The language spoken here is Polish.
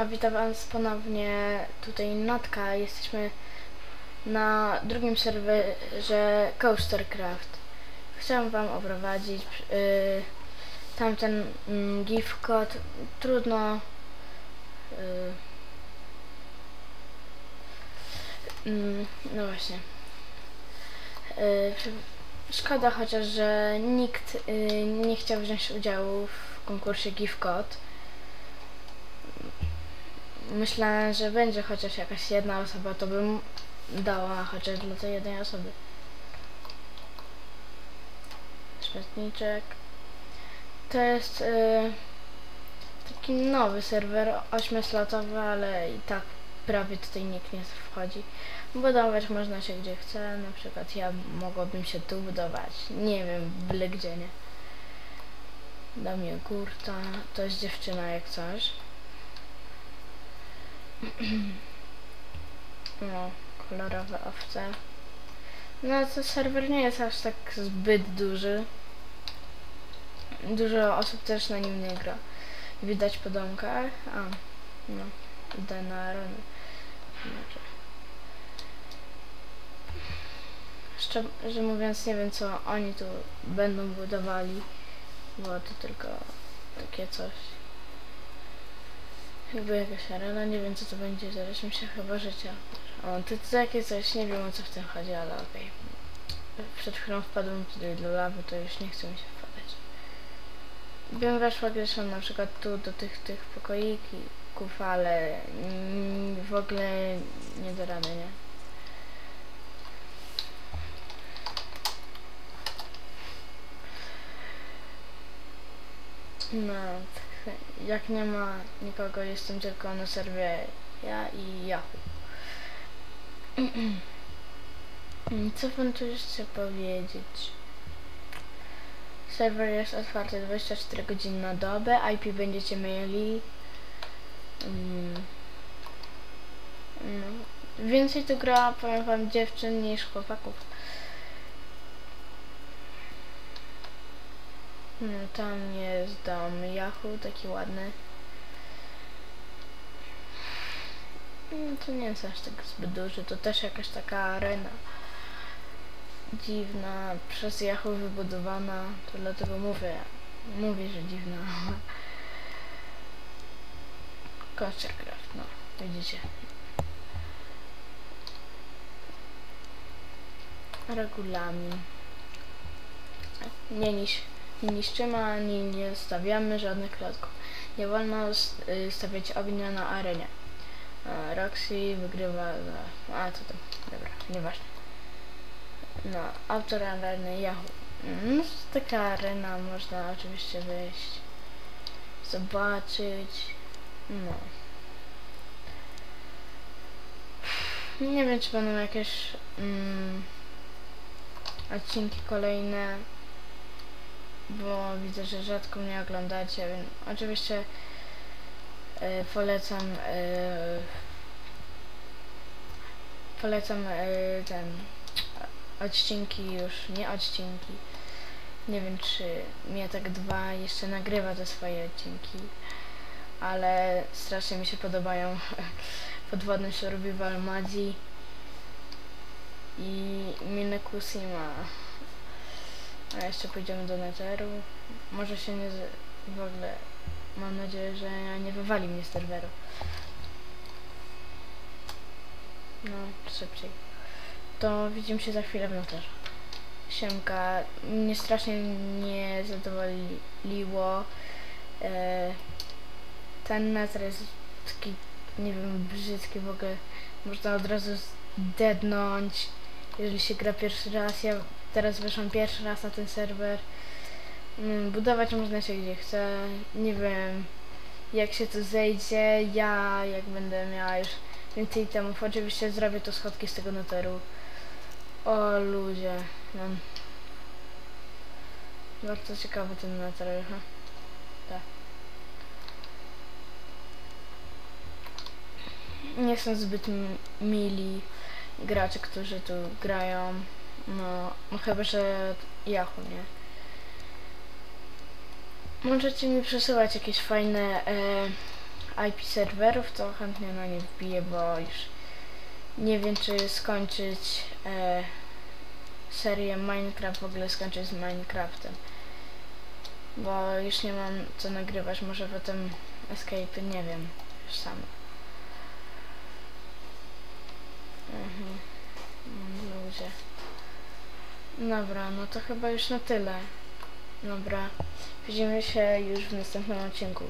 Siema, witam was ponownie. Tutaj Natka. Jesteśmy na drugim serwerze Coastercraft. Chciałem wam oprowadzić yy, tamten mm, GIF. Trudno. Yy, mm, no właśnie. Yy, przy- szkoda chociaż, że nikt yy, nie chciał wziąć udziału w konkursie GIF kod. Myślałem, że będzie chociaż jakaś jedna osoba, to bym dała chociaż dla tej jednej osoby. Śmietniczek. To jest y, taki nowy serwer, 8-slotowy, ale i tak prawie tutaj nikt nie wchodzi. Budować można się gdzie chce, na przykład ja mogłabym się tu budować, nie wiem, byle gdzie, nie? Dam mi górta, to jest dziewczyna jak coś. No, kolorowe owce. No, to serwer nie jest aż tak zbyt duży. Dużo osób też na nim nie gra. Widać po domkach. A, no, idę na arenę. Szczerze mówiąc, nie wiem co oni tu będą budowali, bo to tylko takie coś. Jakby jakaś arena, nie wiem co to będzie, zaraz mi się chyba życia. O, to, to takie coś, nie wiem o co w tym chodzi, ale okej. Przed chwilą wpadłem tutaj do lawy, to już nie chcę mi się wpadać. Bym weszła gdzieś na przykład tu do tych, tych pokoików, ale mm, w ogóle nie do rady, nie? No, jak nie ma nikogo, jestem tylko na serwie ja i Yahoo. Co wam tu jeszcze powiedzieć? Serwer jest otwarty 24 godziny na dobę, IP będziecie mieli. Mm. No. Więcej tu gra, powiem wam, dziewczyn niż chłopaków. No, tam jest dom Yahoo, taki ładny. No, to nie jest aż tak zbyt duży, to też jakaś taka arena dziwna, przez Yahoo wybudowana, to dlatego mówię, mówię, że dziwna. Coastercraft, no, widzicie. Regulamin. Nie niż nie niszczymy ani nie stawiamy żadnych klocków. Nie wolno y, stawiać ognia na arenie. A, Roxy wygrywa za... A, to tam. Dobra, nieważne. No, autor areny Yahoo. No, to taka arena, można oczywiście wejść, zobaczyć. No. Nie wiem, czy będą jakieś mm, odcinki kolejne bo widzę, że rzadko mnie oglądacie, więc oczywiście e, polecam e, polecam e, ten odcinki już, nie odcinki. Nie wiem czy mnie tak dwa jeszcze nagrywa te swoje odcinki ale strasznie mi się podobają. Podwodny survival Madzi i Minekusima a jeszcze pójdziemy do Netheru. Może się nie... w ogóle... Mam nadzieję, że nie wywali mnie z serweru. No, szybciej. To widzimy się za chwilę w Netherze. Siemka. Mnie strasznie nie zadowoliło. E, ten Nether jest taki, nie wiem, brzydki w ogóle. Można od razu zdednąć, jeżeli się gra pierwszy raz. Ja teraz weszłam pierwszy raz na ten serwer. Mm, Budować można się gdzie chce. Nie wiem jak się to zejdzie. Ja jak będę miała już więcej temów, oczywiście zrobię to schodki z tego noteru. O ludzie. Mam. Bardzo ciekawy ten noter. aha. Tak. Nie są zbyt mili gracze, którzy tu grają. No, no chyba, że Yahoo, nie? Możecie mi przesyłać jakieś fajne e, IP serwerów, to chętnie na nie wbiję, bo już nie wiem, czy skończyć e, serię Minecraft, w ogóle skończyć z Minecraftem. Bo już nie mam co nagrywać, może potem Escape, nie wiem, już sam. Mhm. Mm, Ludzie. Dobra, no to chyba już na tyle. Dobra, widzimy się już w następnym odcinku.